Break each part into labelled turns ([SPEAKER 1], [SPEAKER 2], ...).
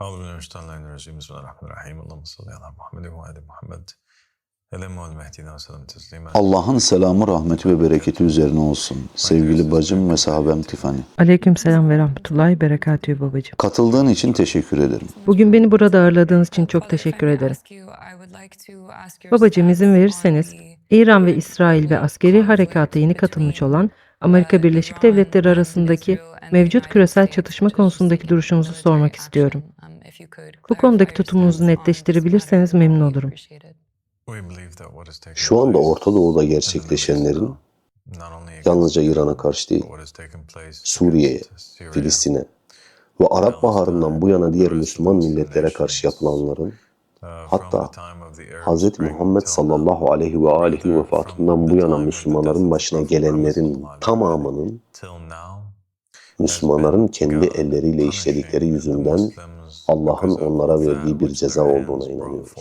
[SPEAKER 1] Euzubillahimineşşeytanirracim. Bismillahirrahmanirrahim. Allahümme salli ala Muhammed ve adi Muhammed.
[SPEAKER 2] Allah'ın selamı, rahmeti ve bereketi üzerine olsun. Sevgili bacım ve sahabem Tiffany.
[SPEAKER 3] Aleyküm selam ve rahmetullahi berekatühü babacığım.
[SPEAKER 2] Katıldığın için teşekkür ederim.
[SPEAKER 3] Bugün beni burada ağırladığınız için çok teşekkür ederim. Babacığım izin verirseniz, İran ve İsrail ve askeri harekata yeni katılmış olan Amerika Birleşik Devletleri arasındaki mevcut küresel çatışma konusundaki duruşunuzu sormak istiyorum. Bu konudaki tutumunuzu netleştirebilirseniz memnun olurum.
[SPEAKER 4] Şu anda Orta Doğu'da gerçekleşenlerin yalnızca İran'a karşı değil, Suriye'ye, Filistin'e ve Arap Baharı'ndan bu yana diğer Müslüman milletlere karşı yapılanların, hatta Hz. Muhammed sallallahu aleyhi ve aleyhi vefatından bu yana Müslümanların başına gelenlerin tamamının Müslümanların kendi elleriyle işledikleri yüzünden Allah'ın onlara verdiği bir ceza olduğuna inanıyoruz.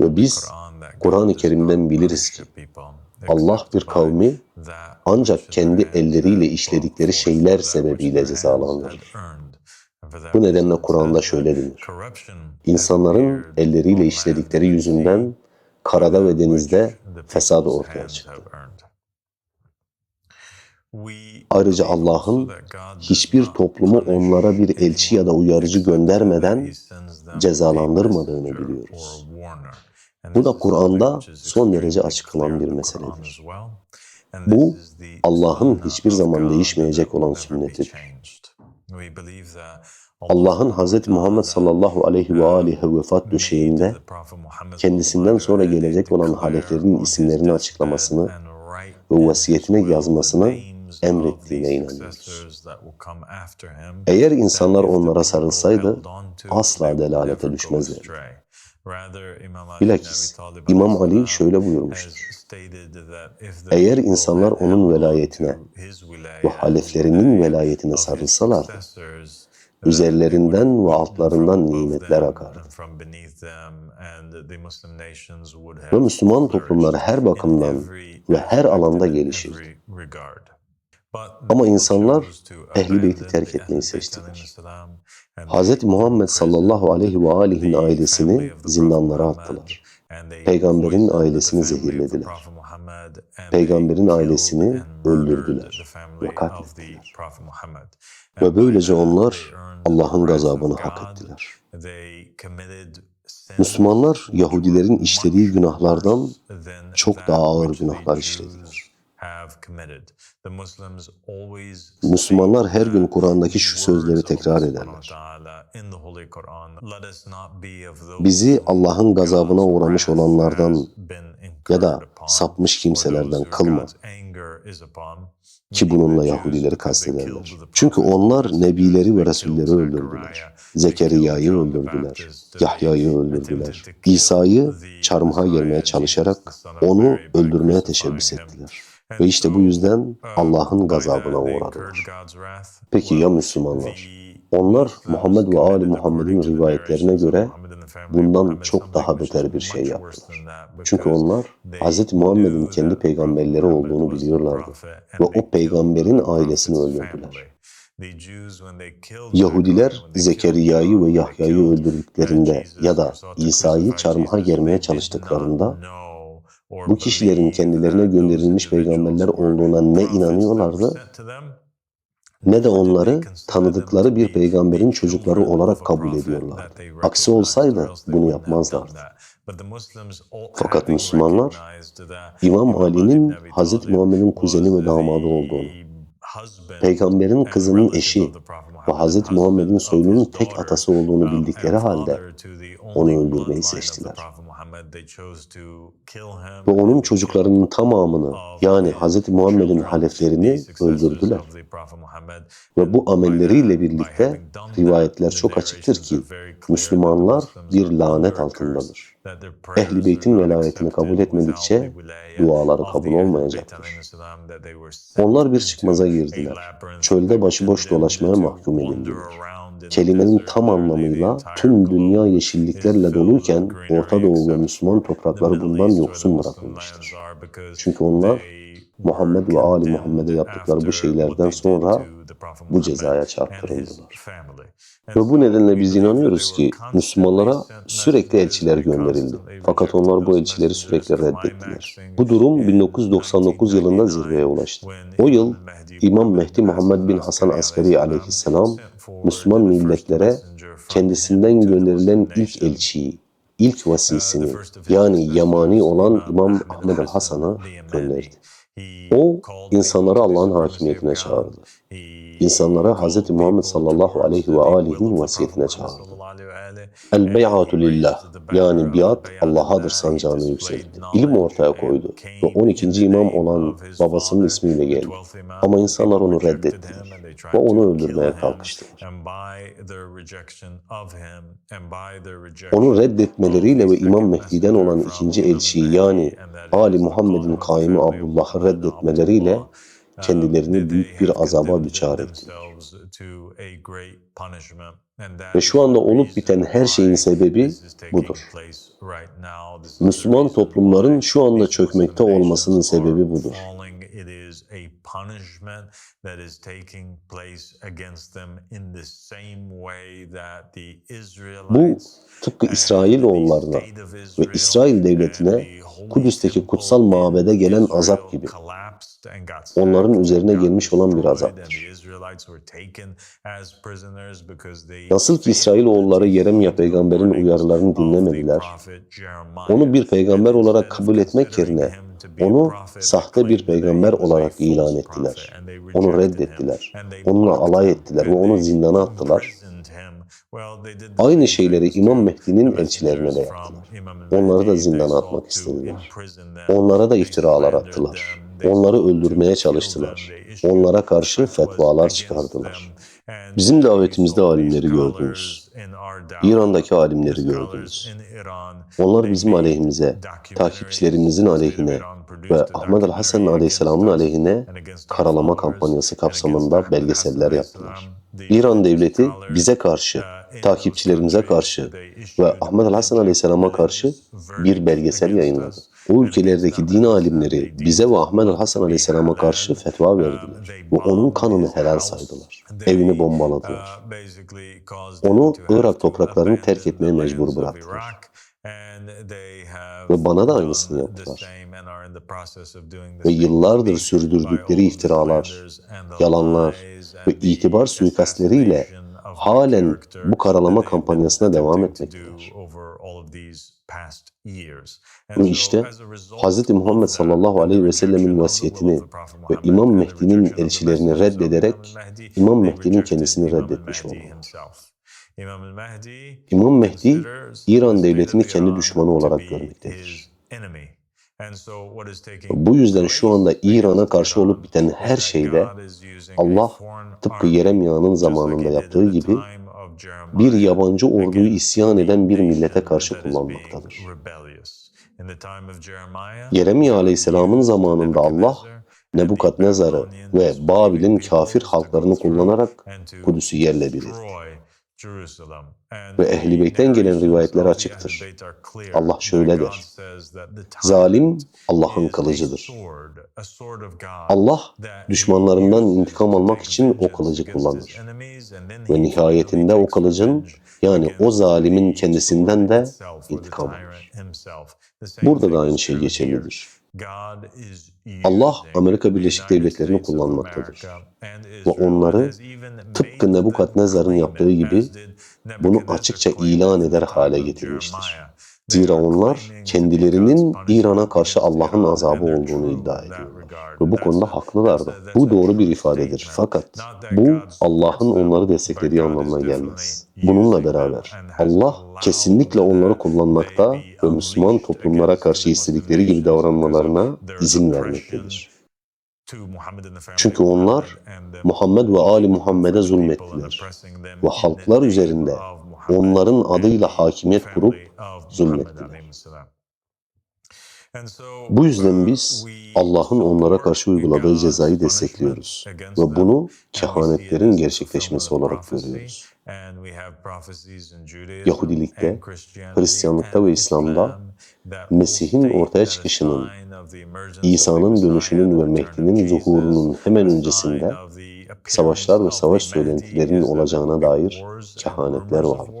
[SPEAKER 4] Ve biz Kur'an-ı Kerim'den biliriz ki Allah bir kavmi ancak kendi elleriyle işledikleri şeyler sebebiyle cezalandırır. Bu nedenle Kur'an'da şöyle denir. İnsanların elleriyle işledikleri yüzünden karada ve denizde fesadı ortaya çıktı. Ayrıca Allah'ın hiçbir toplumu onlara bir elçi ya da uyarıcı göndermeden cezalandırmadığını biliyoruz. Bu da Kur'an'da son derece açıklanan bir meseledir. Bu Allah'ın hiçbir zaman değişmeyecek olan sünnetidir. Allah'ın Hz. Muhammed sallallahu aleyhi ve aleyhi vefat döşeğinde kendisinden sonra gelecek olan haleflerin isimlerini açıklamasını ve vasiyetine yazmasını emrettiğine inanıyoruz. Eğer insanlar onlara sarılsaydı asla delalete düşmezlerdi. Bilakis İmam Ali şöyle buyurmuştur. Eğer insanlar onun velayetine ve haleflerinin velayetine sarılsalardı, üzerlerinden ve altlarından nimetler akardı. Ve Müslüman toplumlar her bakımdan ve her alanda gelişirdi. Ama insanlar Ehl-i Beyt'i terk etmeyi seçtiler. Hz. Muhammed sallallahu aleyhi ve aleyhin ailesini zindanlara attılar. Peygamberin ailesini zehirlediler. Peygamberin ailesini öldürdüler ve katlettiler. Ve böylece onlar Allah'ın gazabını hak ettiler. Müslümanlar Yahudilerin işlediği günahlardan çok daha ağır günahlar işlediler. Müslümanlar her gün Kur'an'daki şu sözleri tekrar ederler. Bizi Allah'ın gazabına uğramış olanlardan ya da sapmış kimselerden kılma. Ki bununla Yahudileri kastederler. Çünkü onlar Nebileri ve Resulleri öldürdüler. Zekeriya'yı öldürdüler. Yahya'yı öldürdüler. İsa'yı çarmıha germeye çalışarak onu öldürmeye teşebbüs ettiler. Ve işte bu yüzden Allah'ın gazabına uğradılar. Peki ya Müslümanlar? Onlar Muhammed ve Ali Muhammed'in rivayetlerine göre bundan çok daha beter bir şey yaptılar. Çünkü onlar Hz. Muhammed'in kendi peygamberleri olduğunu biliyorlardı ve o peygamberin ailesini öldürdüler. Yahudiler Zekeriya'yı ve Yahya'yı öldürdüklerinde ya da İsa'yı çarmıha germeye çalıştıklarında bu kişilerin kendilerine gönderilmiş peygamberler olduğuna ne inanıyorlardı ne de onları tanıdıkları bir peygamberin çocukları olarak kabul ediyorlardı. Aksi olsaydı bunu yapmazlardı. Fakat Müslümanlar İmam Ali'nin Hz. Muhammed'in kuzeni ve damadı olduğunu, peygamberin kızının eşi ve Hz. Muhammed'in soyunun tek atası olduğunu bildikleri halde onu öldürmeyi seçtiler. Ve onun çocuklarının tamamını yani Hz. Muhammed'in haleflerini öldürdüler. Ve bu amelleriyle birlikte rivayetler çok açıktır ki Müslümanlar bir lanet altındadır. Ehli Beyt'in velayetini kabul etmedikçe duaları kabul olmayacaktır. Onlar bir çıkmaza girdiler. Çölde başıboş dolaşmaya mahkum edildiler. Kelimenin tam anlamıyla tüm dünya yeşilliklerle doluyken Orta Doğu ve Müslüman toprakları bundan yoksun bırakılmıştır. Çünkü onlar Muhammed ve Ali Muhammed'e yaptıkları bu şeylerden sonra bu cezaya çarptırıldılar. Ve bu nedenle biz inanıyoruz ki Müslümanlara sürekli elçiler gönderildi. Fakat onlar bu elçileri sürekli reddettiler. Bu durum 1999 yılında zirveye ulaştı. O yıl İmam Mehdi Muhammed bin Hasan Askeri aleyhisselam Müslüman milletlere kendisinden gönderilen ilk elçiyi, ilk vasisini yani yamani olan İmam Ahmed el-Hasan'ı gönderdi. O insanları Allah'ın hakimiyetine çağırdı. İnsanları Hz. Muhammed sallallahu aleyhi ve alihin vasiyetine çağırdı. El bey'atu lillah yani biat Allah'adır sancağını yükseltti. İlim ortaya koydu ve 12. imam olan babasının ismiyle geldi. Ama insanlar onu reddettiler ve onu öldürmeye kalkıştılar. Onu reddetmeleriyle ve İmam Mehdi'den olan ikinci elçiyi yani Ali Muhammed'in kaimi Abdullah'ı reddetmeleriyle kendilerini büyük bir azaba düçar ettiler. Ve şu anda olup biten her şeyin sebebi budur. Müslüman toplumların şu anda çökmekte olmasının sebebi budur. Bu tıpkı İsrailoğullarına ve İsrail devletine Kudüs'teki kutsal mabede gelen azap gibi onların üzerine gelmiş olan bir azaptır. Nasıl ki İsrailoğulları Yeremya peygamberin uyarılarını dinlemediler, onu bir peygamber olarak kabul etmek yerine onu sahte bir peygamber olarak ilan ettiler. Onu reddettiler. Onunla alay ettiler ve onu zindana attılar. Aynı şeyleri İmam Mehdi'nin elçilerine de yaptılar. Onları da zindana atmak istediler. Onlara da iftiralar attılar. Onları öldürmeye çalıştılar. Onlara karşı fetvalar çıkardılar. Bizim davetimizde alimleri gördünüz. İran'daki alimleri gördünüz. Onlar bizim aleyhimize, takipçilerimizin aleyhine ve Ahmet el-Hasan aleyhisselamın aleyhine karalama kampanyası kapsamında belgeseller yaptılar. İran devleti bize karşı, takipçilerimize karşı ve Ahmet el-Hasan aleyhisselama karşı bir belgesel yayınladı. O ülkelerdeki din alimleri bize ve Ahmet el-Hasan aleyhisselama karşı fetva verdiler ve onun kanını helal saydılar. Evini bombaladılar. Onu Irak topraklarını terk etmeye mecbur bıraktılar. Ve bana da aynısını yaptılar. Ve yıllardır sürdürdükleri iftiralar, yalanlar ve itibar suikastleriyle halen bu karalama kampanyasına devam etmektedir. Ve işte Hz. Muhammed sallallahu aleyhi ve sellemin vasiyetini ve İmam Mehdi'nin elçilerini reddederek İmam Mehdi'nin kendisini reddetmiş oldu. İmam Mehdi, İran devletini kendi düşmanı olarak görmektedir. Bu yüzden şu anda İran'a karşı olup biten her şeyde Allah tıpkı Yeremya'nın zamanında yaptığı gibi bir yabancı orduyu isyan eden bir millete karşı kullanmaktadır. Yeremya Aleyhisselam'ın zamanında Allah Nebukadnezar'ı ve Babil'in kafir halklarını kullanarak Kudüs'ü yerle bir etti. Ve Ehl-i Beyt'ten gelen rivayetler açıktır. Allah şöyle der. Zalim Allah'ın kılıcıdır. Allah düşmanlarından intikam almak için o kılıcı kullanır. Ve nihayetinde o kılıcın yani o zalimin kendisinden de intikam alır. Burada da aynı şey geçerlidir. Allah Amerika Birleşik Devletleri'ni kullanmaktadır. Ve onları tıpkı Nebukadnezar'ın yaptığı gibi bunu açıkça ilan eder hale getirmiştir. Zira onlar kendilerinin İran'a karşı Allah'ın azabı olduğunu iddia ediyorlar. Ve bu konuda haklılar da. Bu doğru bir ifadedir. Fakat bu Allah'ın onları desteklediği anlamına gelmez. Bununla beraber Allah kesinlikle onları kullanmakta ve Müslüman toplumlara karşı istedikleri gibi davranmalarına izin vermektedir. Çünkü onlar Muhammed ve Ali Muhammed'e zulmettiler ve halklar üzerinde onların adıyla hakimiyet kurup zulmettiler. Bu yüzden biz Allah'ın onlara karşı uyguladığı cezayı destekliyoruz ve bunu kehanetlerin gerçekleşmesi olarak görüyoruz. Yahudilikte, Hristiyanlıkta ve İslam'da Mesih'in ortaya çıkışının, İsa'nın dönüşünün ve Mehdi'nin zuhurunun hemen öncesinde savaşlar ve savaş söylentilerinin olacağına dair kehanetler vardı.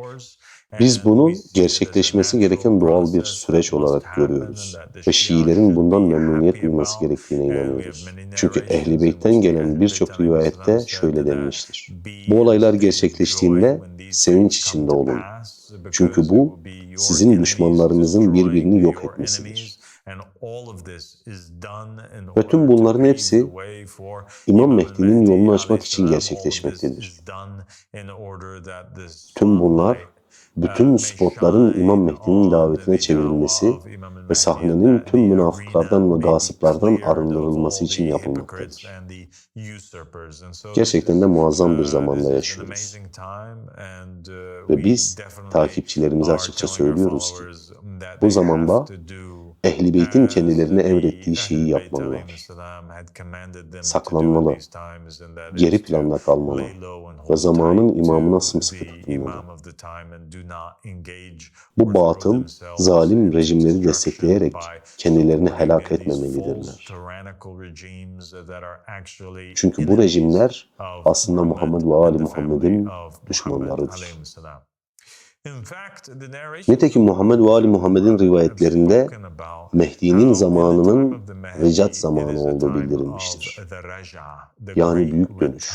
[SPEAKER 4] Biz bunu gerçekleşmesi gereken doğal bir süreç olarak görüyoruz ve Şiilerin bundan memnuniyet duyması gerektiğine inanıyoruz. Çünkü Ehl-i Beyt'ten gelen birçok rivayette şöyle denmiştir. Bu olaylar gerçekleştiğinde sevinç içinde olun. Çünkü bu sizin düşmanlarınızın birbirini yok etmesidir. Ve tüm bunların hepsi İmam Mehdi'nin yolunu açmak için gerçekleşmektedir. Tüm bunlar bütün spotların İmam Mehdi'nin davetine çevrilmesi ve sahnenin tüm münafıklardan ve gasıplardan arındırılması için yapılmaktadır. Gerçekten de muazzam bir zamanda yaşıyoruz. Ve biz takipçilerimize açıkça söylüyoruz ki bu zamanda Ehl-i Beyt'in kendilerine emrettiği şeyi yapmalılar. Saklanmalı, geri planda kalmalı ve zamanın imamına sımsıkı tutunmalı. Bu batıl, zalim rejimleri destekleyerek kendilerini helak etmemelidirler. Çünkü bu rejimler aslında Muhammed ve Ali Muhammed'in düşmanlarıdır. Nitekim Muhammed ve Ali Muhammed'in rivayetlerinde Mehdi'nin zamanının ricat zamanı olduğu bildirilmiştir. Yani büyük dönüş,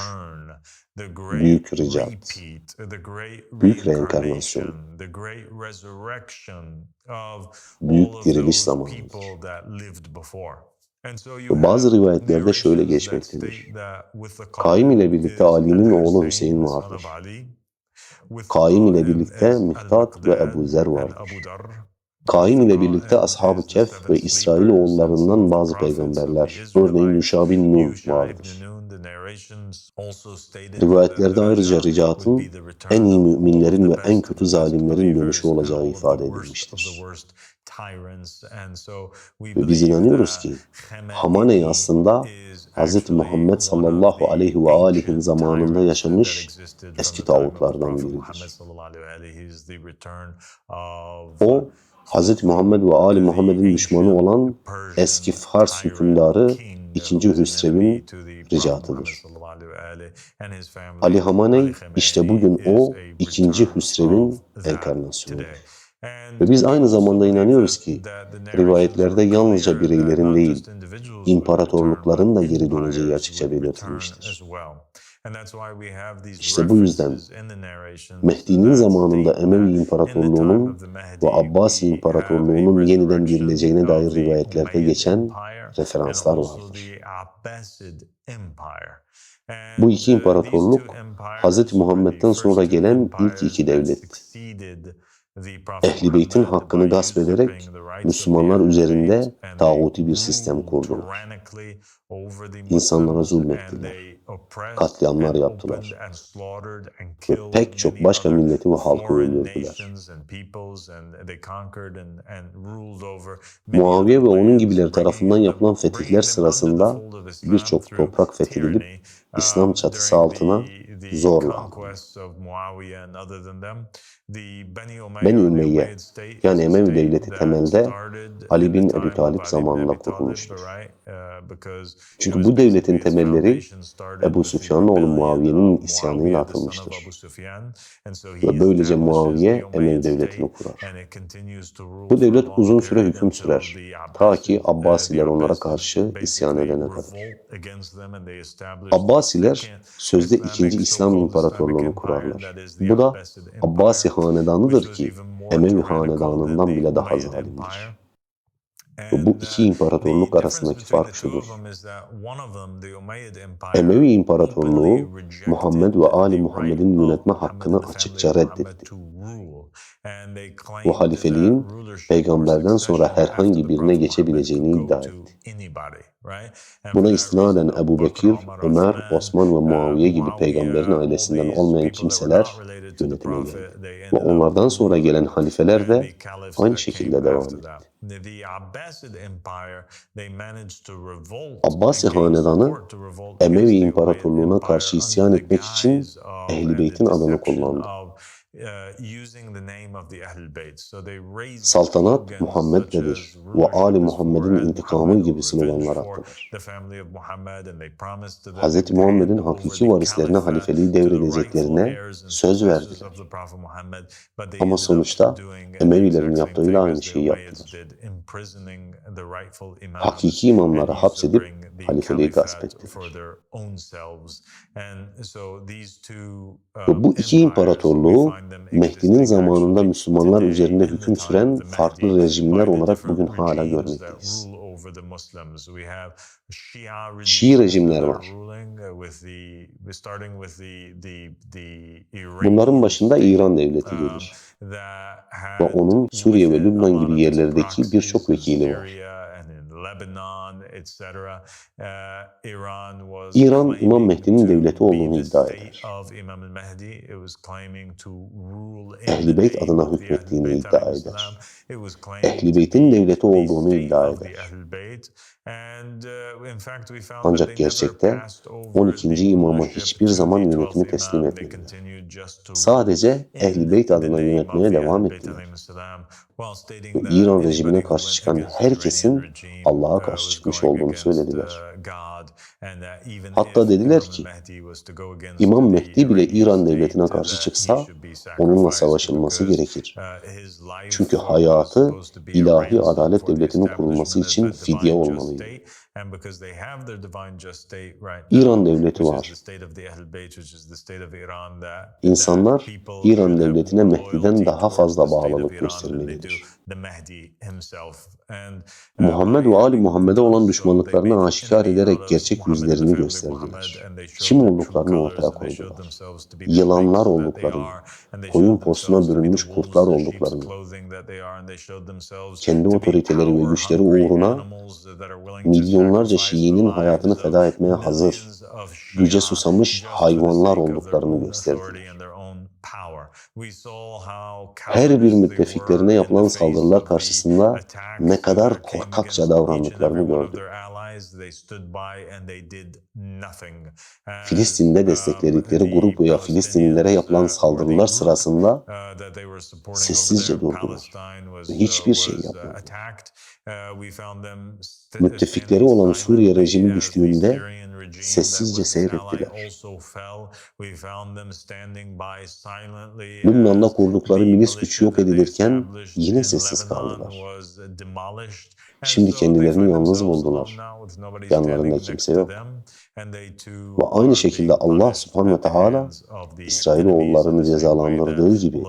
[SPEAKER 4] büyük ricat, büyük reenkarnasyon, büyük diriliş zamanıdır. Bazı rivayetlerde şöyle geçmektedir. Kaim ile birlikte Ali'nin oğlu Hüseyin vardır. Kaim ile birlikte Miktat ve Ebu Zer vardır. Kaim ile birlikte Ashab-ı Kehf ve İsrail oğullarından bazı peygamberler, örneğin Yuşa bin Nun vardır. Rivayetlerde ayrıca ricatın en iyi müminlerin ve en kötü zalimlerin dönüşü olacağı ifade edilmiştir. Ve biz inanıyoruz ki Hamaney aslında Hz. Muhammed sallallahu aleyhi ve alihin zamanında yaşamış eski tağutlardan biridir. O, Hz. Muhammed ve Ali Muhammed'in düşmanı olan eski Fars hükümdarı 2. Hüsrev'in ricatıdır. Ali Hamaney işte bugün o 2. Hüsrev'in enkarnasyonudur. Ve biz aynı zamanda inanıyoruz ki rivayetlerde yalnızca bireylerin değil, imparatorlukların da geri döneceği açıkça belirtilmiştir. İşte bu yüzden Mehdi'nin zamanında Emevi İmparatorluğu'nun ve Abbasi İmparatorluğu'nun yeniden dirileceğine dair rivayetlerde geçen referanslar vardır. Bu iki imparatorluk Hz. Muhammed'den sonra gelen ilk iki devletti. Ehl-i Beyt'in hakkını gasp ederek Müslümanlar üzerinde tağuti bir sistem kurdular. İnsanlara zulmettiler. Katliamlar yaptılar. Ve pek çok başka milleti ve halkı öldürdüler. Muaviye ve onun gibileri tarafından yapılan fetihler sırasında birçok toprak fethedilip İslam çatısı altına zorla. Beni Ümeyye yani Emevi devleti temelde Ali bin Ebu Talip zamanında kurulmuştur. Çünkü bu devletin temelleri Ebu Süfyan'ın oğlu Muaviye'nin isyanıyla atılmıştır. Ve böylece Muaviye Emevi devletini kurar. Bu devlet uzun süre hüküm sürer. Ta ki Abbasiler onlara karşı isyan edene kadar. Abbasiler sözde ikinci İslam İmparatorluğunu kurarlar. Bu da Abbasi hanedanıdır ki Emevi hanedanından bile daha zalimdir. Ve bu iki imparatorluk arasındaki fark şudur. Emevi İmparatorluğu Muhammed ve Ali Muhammed'in yönetme hakkını açıkça reddetti. Bu halifeliğin peygamberden sonra herhangi birine geçebileceğini iddia etti. Buna istinaden Ebu Bekir, Ömer, Osman ve Muaviye gibi peygamberin ailesinden olmayan kimseler yönetime geldi. Ve onlardan sonra gelen halifeler de aynı şekilde devam etti. Abbasi hanedanı Emevi İmparatorluğu'na karşı isyan etmek için Ehl-i Beyt'in adını kullandı. Saltanat Muhammed'dedir ve Ali Muhammed'in intikamı gibi sloganlar attılar. Hz. Muhammed'in hakiki varislerine halifeliği devredeceklerine söz verdiler. Ama sonuçta Emevilerin yaptığıyla aynı şeyi yaptılar. Hakiki imamları hapsedip halifeliği gasp ettiler. Ve bu iki imparatorluğu Mehdi'nin zamanında Müslümanlar üzerinde hüküm süren farklı rejimler olarak bugün hala görmekteyiz. Şii rejimler var. Bunların başında İran devleti gelir ve onun Suriye ve Lübnan gibi yerlerdeki birçok vekili var. İran İmam Mehdi'nin devleti olduğunu iddia eder. Ehl-i Beyt adına hükmettiğini iddia eder. Ehl-i Beyt'in devleti olduğunu iddia eder. Ancak gerçekte 12. imama hiçbir zaman yönetimi teslim etmediler. Sadece Ehl-i Beyt adına yönetmeye devam ettiler. Ve İran rejimine karşı çıkan herkesin Allah'a karşı çıkmış olduğunu söylediler. Hatta dediler ki, İmam Mehdi bile İran devletine karşı çıksa onunla savaşılması gerekir. Çünkü hayatı ilahi adalet devletinin kurulması için fidye olmalıydı. İran devleti var. İnsanlar İran devletine Mehdi'den daha fazla bağlılık göstermelidir. Muhammed ve Ali Muhammed'e olan düşmanlıklarını aşikar ederek gerçek yüzlerini gösterdiler. Kim olduklarını ortaya koydular. Yılanlar olduklarını, koyun postuna bürünmüş kurtlar olduklarını, kendi otoriteleri ve güçleri uğruna milyonlarca Şii'nin hayatını feda etmeye hazır, güce susamış hayvanlar olduklarını gösterdiler. Her bir müttefiklerine yapılan saldırılar karşısında ne kadar korkakça davrandıklarını gördük. Filistin'de destekledikleri grup Filistinlilere yapılan saldırılar sırasında sessizce durdular ve hiçbir şey yapmadı. Müttefikleri olan Suriye rejimi düştüğünde sessizce seyrettiler. Lübnan'da kurdukları milis gücü yok edilirken yine sessiz kaldılar. Şimdi kendilerini yalnız buldular. Yanlarında kimse yok. Ve aynı şekilde Allah subhanahu ve teala İsrailoğullarını cezalandırdığı gibi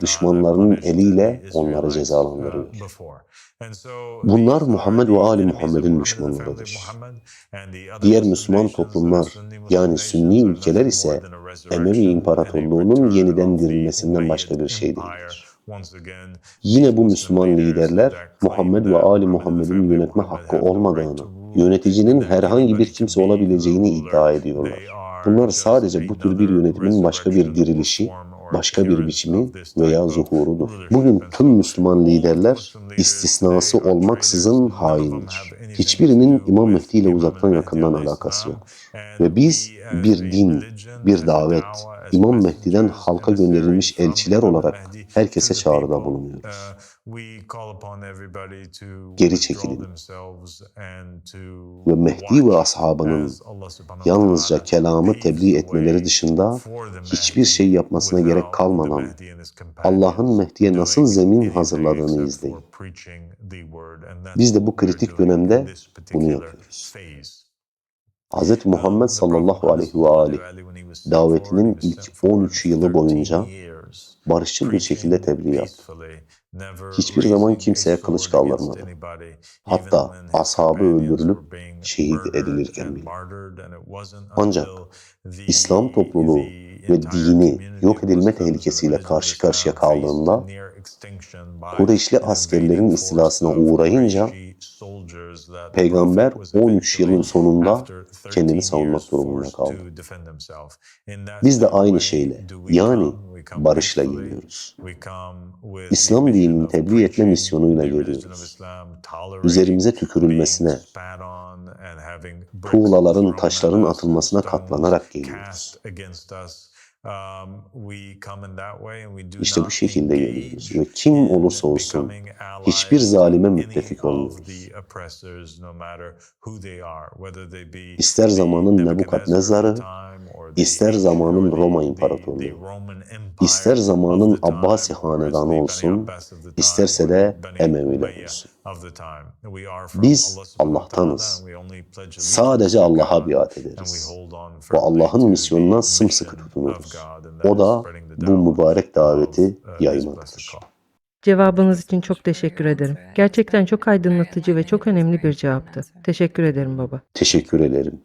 [SPEAKER 4] düşmanlarının eliyle onları cezalandırıyor. Bunlar Muhammed ve Ali Muhammed'in düşmanlarıdır. Diğer Müslüman toplumlar yani Sünni ülkeler ise Emevi İmparatorluğu'nun yeniden dirilmesinden başka bir şey değildir. Yine bu Müslüman liderler Muhammed ve Ali Muhammed'in yönetme hakkı olmadığını, yöneticinin herhangi bir kimse olabileceğini iddia ediyorlar. Bunlar sadece bu tür bir yönetimin başka bir dirilişi, başka bir biçimi veya zuhurudur. Bugün tüm Müslüman liderler istisnası olmaksızın haindir. Hiçbirinin İmam Mehdi ile uzaktan yakından alakası yok. Ve biz bir din, bir davet, İmam Mehdi'den halka gönderilmiş elçiler olarak herkese çağrıda bulunuyoruz. Geri çekilin ve Mehdi ve ashabının yalnızca kelamı tebliğ etmeleri dışında hiçbir şey yapmasına gerek kalmadan Allah'ın Mehdi'ye nasıl zemin hazırladığını izleyin. Biz de bu kritik dönemde bunu yapıyoruz. Hz. Muhammed sallallahu aleyhi ve aleyh davetinin ilk 13 yılı boyunca barışçıl bir şekilde tebliğ yaptı. Hiçbir zaman kimseye kılıç kaldırmadı. Hatta ashabı öldürülüp şehit edilirken bile. Ancak İslam topluluğu ve dini yok edilme tehlikesiyle karşı karşıya kaldığında Kureyşli askerlerin istilasına uğrayınca Peygamber 13 yılın sonunda kendini savunmak durumunda kaldı. Biz de aynı şeyle yani barışla geliyoruz. İslam dinini tebliğ etme misyonuyla geliyoruz. Üzerimize tükürülmesine, tuğlaların, taşların atılmasına katlanarak geliyoruz. İşte bu şekilde geliyoruz ve kim olursa olsun hiçbir zalime müttefik olmuyoruz. İster zamanın Nebukadnezar'ı, ister zamanın Roma İmparatorluğu, ister zamanın Abbasi Hanedanı olsun, isterse de Emeviler olsun. Biz Allah'tanız. Sadece Allah'a biat ederiz. Ve Allah'ın misyonuna sımsıkı tutunuruz. O da bu mübarek daveti yaymaktadır.
[SPEAKER 3] Cevabınız için çok teşekkür ederim. Gerçekten çok aydınlatıcı ve çok önemli bir cevaptı. Teşekkür ederim baba.
[SPEAKER 4] Teşekkür ederim.